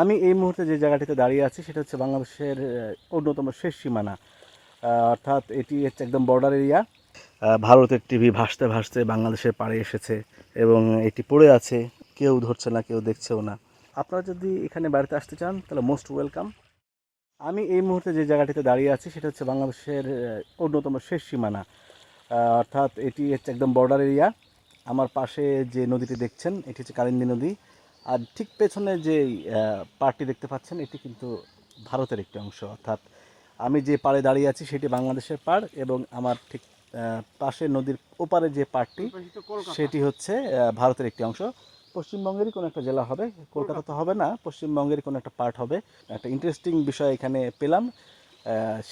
আমি এই মুহূর্তে যে জায়গাটিতে দাঁড়িয়ে আছি, সেটা হচ্ছে বাংলাদেশের অন্যতম শেষ সীমানা। অর্থাৎ এটি হচ্ছে একদম বর্ডার এরিয়া ভারতের টিভি ভাসতে ভাসতে বাংলাদেশের পাড়ে এসেছে এবং এটি পড়ে আছে। কেউ ধরছে না, কেউ দেখছেও না। আপনারা যদি এখানে বাড়িতে আসতে চান, তাহলে মোস্ট ওয়েলকাম আমি এই মুহূর্তে যে জায়গাটিতে দাঁড়িয়ে আছি, সেটা হচ্ছে বাংলাদেশের অন্যতম শেষ সীমানা। অর্থাৎ এটি হচ্ছে একদম বর্ডার এরিয়া আমার পাশে যে নদীটি দেখছেন, এটি হচ্ছে কালিন্দী নদী। আর ঠিক পেছনে যে পার্কটি দেখতে পাচ্ছেন এটি কিন্তু ভারতের একটি অংশ। অর্থাৎ আমি যে পাড়ে দাঁড়িয়ে আছি সেটি বাংলাদেশের পাড় এবং আমার ঠিক পাশে নদীর ওপারে যে পাড়টি সেটি হচ্ছে ভারতের একটি অংশ। পশ্চিমবঙ্গেরই কোনো একটা জেলা হবে কলকাতা তো হবে না পশ্চিমবঙ্গের কোনো একটা পার্ট হবে। একটা ইন্টারেস্টিং বিষয় এখানে পেলাম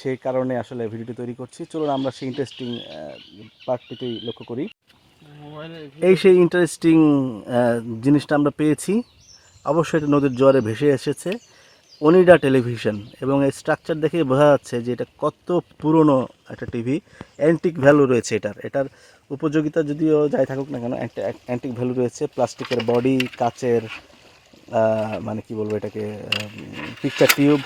সেই কারণে আসলে ভিডিওটি তৈরি করছি। চলুন আমরা সেই ইন্টারেস্টিং পার্টটিতেই লক্ষ্য করি। এই সেই ইন্টারেস্টিং জিনিসটা আমরা পেয়েছি। অবশ্যই এটা নদীর জোয়ারে ভেসে এসেছে। অনিডা টেলিভিশন এবং এই স্ট্রাকচার দেখে বোঝা যাচ্ছে যে এটা কত পুরনো একটা টিভি অ্যান্টিক ভ্যালু রয়েছে এটার। এটার উপযোগিতা যদিও যাই থাকুক না কেন একটা অ্যান্টিক ভ্যালু রয়েছে। প্লাস্টিকের বডি কাচের মানে কি বলব এটাকে পিকচার টিউব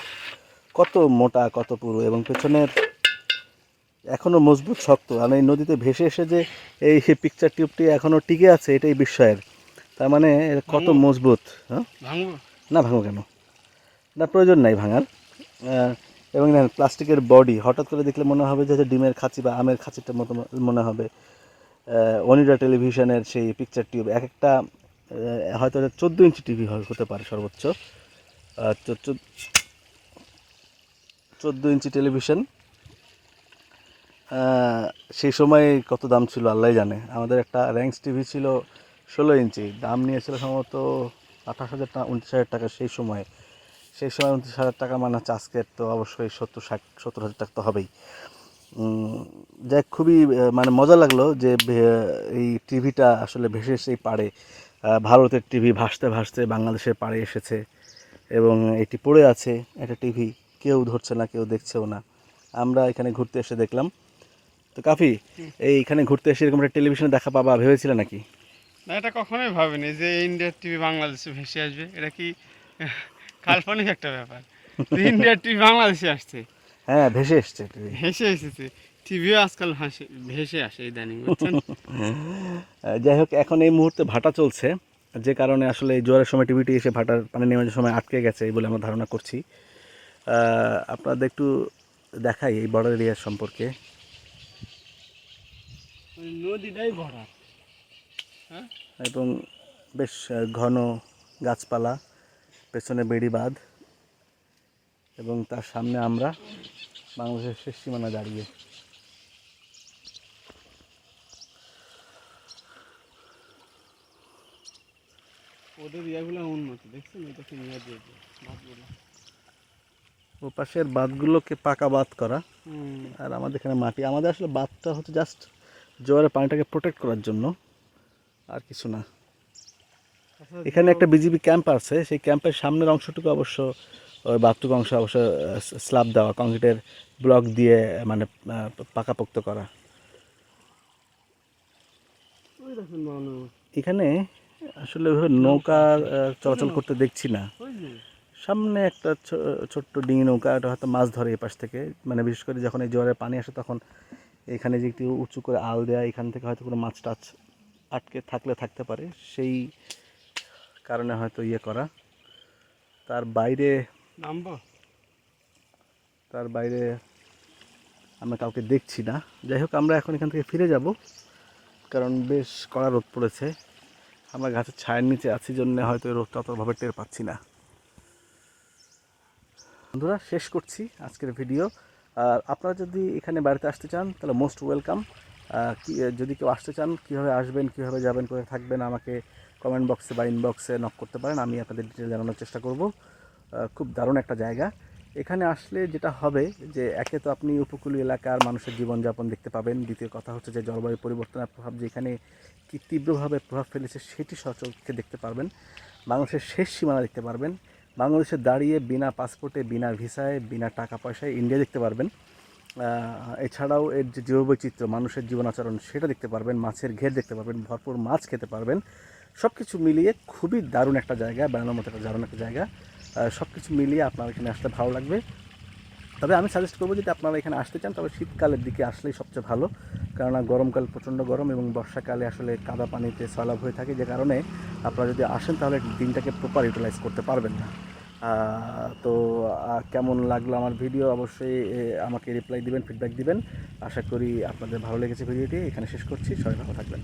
কত মোটা, কত পুরো এবং পেছনের এখনও মজবুত শক্ত। আর এই নদীতে ভেসে এসে যে এই পিকচার টিউবটি এখনও টিকে আছে এটাই বিস্ময়ের। তার মানে কত মজবুত হ্যাঁ? না ভাঙো কেন? না প্রয়োজন নাই ভাঙার। এবং দেখেন প্লাস্টিকের বডি হঠাৎ করে দেখলে মনে হবে যে ডিমের খাঁচি বা আমের খাঁচিটার মতো মনে হবে। অনিডা টেলিভিশনের সেই পিকচার টিউব এক একটা হয়তো চোদ্দ ইঞ্চি টিভি হতে পারে সর্বোচ্চ। চোদ্দ ইঞ্চি টেলিভিশন সেই সময় কত দাম ছিল আল্লাহ জানে। আমাদের একটা র্যাঙ্কস টিভি ছিল ষোলো ইঞ্চি। দাম নিয়েছিল সম্ভবত আঠাশ হাজার টাকা, উনত্রিশ হাজার টাকা সেই সময়। সেই সময় উনত্রিশ হাজার টাকা মানে হচ্ছে আজকের তো অবশ্যই সত্তর ষাট, সত্তর হাজার টাকা তো হবেই। যাই খুবই মানে মজা লাগল যে এই টিভিটা আসলে ভেসে সেই পাড়ে ভারতের টিভি ভাসতে ভাসতে বাংলাদেশের পাড়ে এসেছে এবং এটি পড়ে আছে একটা টিভি কেউ ধরছে না, কেউ দেখছেও না। আমরা এখানে ঘুরতে এসে দেখলাম। তো কাফি এইখানে ঘুরতে এসে এরকম একটা টেলিভিশনে দেখা পাবা ভেবেছিলে নাকি? না এটা কখনোই ভাবিনি যে ইন্ডিয়ার টিভি বাংলাদেশে ভেসে আসবে। এটা কি কাল্পনিক একটা ব্যাপার। ইন্ডিয়ার টিভি বাংলাদেশে আসছে। হ্যাঁ ভেসে এসছে ভেসে এসেছে। টিভিও আজকাল ভাসে ভেসে আসে ইদানিং বুঝছেন? যাই হোক এখন এই মুহূর্তে ভাটা চলছে। যে কারণে আসলে এই জোয়ারের সময় টিভিটি এসে ভাটার পানি নেমে যাওয়ার সময় আটকে গেছে এই বলে আমরা ধারণা করছি। আপনাদের একটু দেখাই এই বর্ডার এরিয়ার সম্পর্কে। ওই নদীটাই ভরা। হ্যাঁ? এবং বেশ ঘন গাছপালা পেছনে বেড়ি বাঁধ এবং তার সামনে আমরা বাংলাদেশের শেষ সীমানা দাঁড়িয়ে। ওদের ইয়াগুলো উন্নত দেখছেন? ওই দেখেন দিয়ে দিয়ে ও পাশের বাঁধগুলোকে পাকা বাঁধ করা। আর আমাদের এখানে মাটি আমাদের আসলে বাঁধটা হচ্ছে জাস্ট জোয়ারের পানিটাকে প্রোটেক্ট করার জন্য। আর কিছু না। এখানে একটা বিজিবি ক্যাম্প আছে। সেই ক্যাম্পের সামনের অংশটুকু অবশ্য ওই বাথটুকু অংশ অবশ্য স্ল্যাব দেওয়া কংক্রিটের ব্লক দিয়ে মানে পাকাপোক্ত করা। এখানে আসলে নৌকা চলাচল করতে দেখছি না। সামনে একটা ছোট্ট ডিঙি নৌকা এটা হয়তো মাছ ধরে এই পাশ থেকে। মানে বিশেষ করে যখন এই জোয়ারের পানি আসে তখন এখানে যে একটু উঁচু করে আল দেয়া এখান থেকে হয়তো কোনো মাছ টাছ আটকে থাকলে থাকতে পারে সেই কারণে হয়তো ইয়ে করা। তার বাইরে নামবো? তার বাইরে আমরা কাউকে দেখছি না। যাই হোক আমরা এখন এখান থেকে ফিরে যাব কারণ বেশ কড়া রোদ পড়েছে। আমরা গাছের ছায়ের নিচে আছি জন্য হয়তো রোদটা অতভাবে টের পাচ্ছি না। বন্ধুরা শেষ করছি আজকের ভিডিও। আর আপনারা যদি এখানে বাড়িতে আসতে চান, তাহলে মোস্ট ওয়েলকাম যদি কেউ আসতে চান, কীভাবে আসবেন, কীভাবে যাবেন, কোথায় থাকবেন, আমাকে কমেন্ট বক্সে বা ইনবক্সে নক করতে পারেন, আমি আপনাদের ডিটেল জানানোর চেষ্টা করব। খুব দারুণ একটা জায়গা। এখানে আসলে যেটা হবে যে, একে তো আপনি উপকূলীয় এলাকার মানুষের জীবনযাপন দেখতে পাবেন। দ্বিতীয় কথা হচ্ছে যে, জলবায়ু পরিবর্তনের প্রভাব যে এখানে কী তীব্রভাবে প্রভাব ফেলেছে, সেটি সচক্ষে দেখতে পারবেন। বাংলাদেশের শেষ সীমানা দেখতে পারবেন। বাংলাদেশে দাঁড়িয়ে বিনা পাসপোর্টে, বিনা ভিসায়, বিনা টাকা পয়সায় ইন্ডিয়া দেখতে পারবেন। এছাড়াও এর যে জীববৈচিত্র্য, মানুষের জীবন আচরণ সেটা দেখতে পারবেন। মাছের ঘের দেখতে পারবেন, ভরপুর মাছ খেতে পারবেন। সব কিছু মিলিয়ে খুবই দারুণ একটা জায়গা, বেড়ানোর মতো একটা দারুণ একটা জায়গা। সব কিছু মিলিয়ে আপনার এখানে আসলে ভালো লাগবে। তবে আমি সাজেস্ট করব যদি আপনারা এখানে আসতে চান, তবে শীতকালের দিকে আসলেই সবচেয়ে ভালো। কেননা গরমকাল প্রচণ্ড গরম এবং বর্ষাকালে আসলে কাদা পানিতে সয়লাভ হয়ে থাকে। যে কারণে আপনারা যদি আসেন, তাহলে দিনটাকে প্রপার ইউটিলাইজ করতে পারবেন না। তো কেমন লাগল আমার ভিডিও অবশ্যই আমাকে রিপ্লাই দিবেন ফিডব্যাক দিবেন। আশা করি আপনাদের ভালো লেগেছে ভিডিওটি এখানে শেষ করছি। সবাই ভালো থাকবেন।